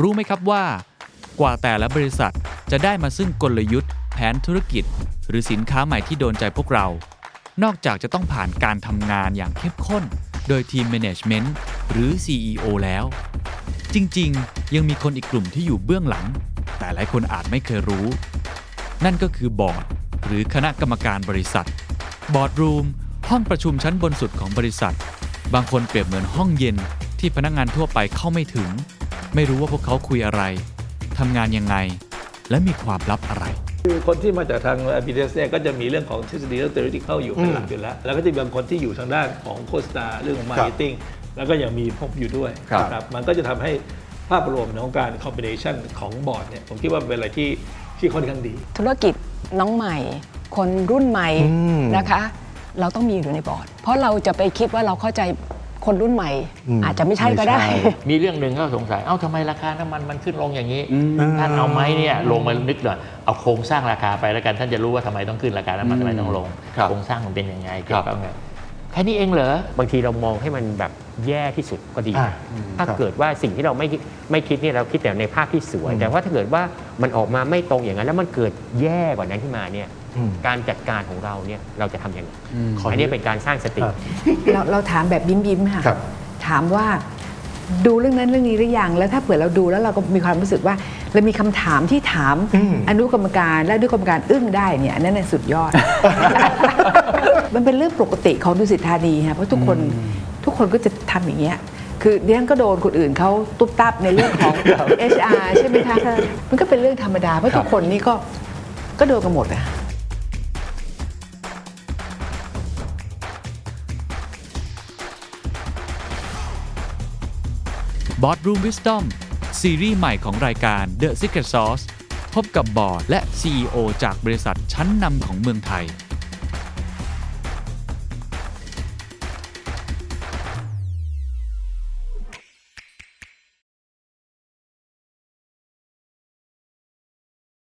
รู้ไหมครับว่า กว่าแต่ละบริษัทจะได้มาซึ่งกลยุทธ์ แผนธุรกิจ หรือสินค้าใหม่ที่โดนใจพวกเรา นอกจากจะต้องผ่านการทำงานอย่างเข้มข้น โดยทีม Management หรือ CEO แล้ว จริงๆ ยังมีคนอีกกลุ่มที่อยู่เบื้องหลัง แต่หลายคนอาจไม่เคยรู้ นั่นก็คือบอร์ดหรือคณะกรรมการบริษัท บอร์ดรูมห้องประชุมชั้นบนสุดของบริษัท บางคนเปรียบเหมือนห้องเย็นที่พนักงานทั่วไปเข้าไม่ถึง ไม่รู้ว่าพวกเขาคุยอะไรทำงานยังไง และมีความลับอะไร คือคนที่มาจากทาง BTS เนี่ยก็จะมีเรื่องของทฤษฎีเรื่อง theoretical อยู่เป็นหลักอยู่แล้ว แล้วก็จะมีบางคนที่อยู่ทางด้านของโฆษณาเรื่องของ marketing แล้วก็ยังมีพบอยู่ด้วยครับ นะครับมันก็จะทำให้ภาพรวมของการ combination ของบอร์ดเนี่ยผมคิดว่าเป็นอะไรที่ที่ค่อนข้างดี ธุรกิจน้องใหม่ คนรุ่นใหม่อืม นะคะ เราต้องมีอยู่ในบอร์ด เพราะเราจะไปคิดว่าเราเข้าใจ คนรุ่นใหม่ อืมอาจจะไม่ใช่ก็ได้ ไม่ใช่ มีเรื่องหนึ่งก็สงสัย เอ้าทำไมราคาน้ำมันมันขึ้นลงอย่างนี้อืมท่านเอาไหมเนี่ยลงมานึกหน่อย เอาโครงสร้างราคาไปแล้วกันท่านจะรู้ว่าทำไมต้องขึ้นราคาน้ำมันทำไมต้องลง ครับโครงสร้างมันเป็นยังไงครับเกี่ยวกับไงแค่นี้เองเหรอบางทีเรามองให้มันแบบแย่ที่สุดก็ดี อ่าถ้าครับ เกิดว่าสิ่งที่เราไม่ไม่คิดเนี่ยเราคิดแต่ในภาพที่สวยแต่ว่าถ้าเกิดว่ามันออกมาไม่ตรงอย่างนั้น แล้วมันเกิดแย่กว่านั้นขึ้นมาเนี่ยอืม การจัดการของเราเนี่ยเราจะทำยังไงขออันนี้เป็นการสร้างสติ ครับ เราเราถามแบบยิ้มยิ้มๆค่ะ ครับ ถามว่าดูเรื่องนั้นเรื่องนี้หรือยังแล้วถ้าเผื่อเราดูแล้วเราก็มีความรู้สึกว่าเรามีคำถามที่ถามอืม อนุกรรมการและอนุกรรมการอึ้งได้เนี่ยอันนั้นน่ะสุดยอด มันเป็นเรื่องปกติของดุสิตธานีค่ะเพราะทุกคนทุกคนก็จะทำอย่างเงี้ยคือเรียนก็โดนคนอื่นเขาตุ๊บตับในเรื่องของ HR ใช่ไหมคะมันก็เป็นเรื่องธรรมดาเพราะทุกคนนี่ก็ก็โดนกันหมดอะ Boardroom Wisdom ซีรีส์ใหม่ของรายการ The Secret Sauce พบกับบอร์ดและ CEO จากบริษัทชั้นนำของเมืองไทย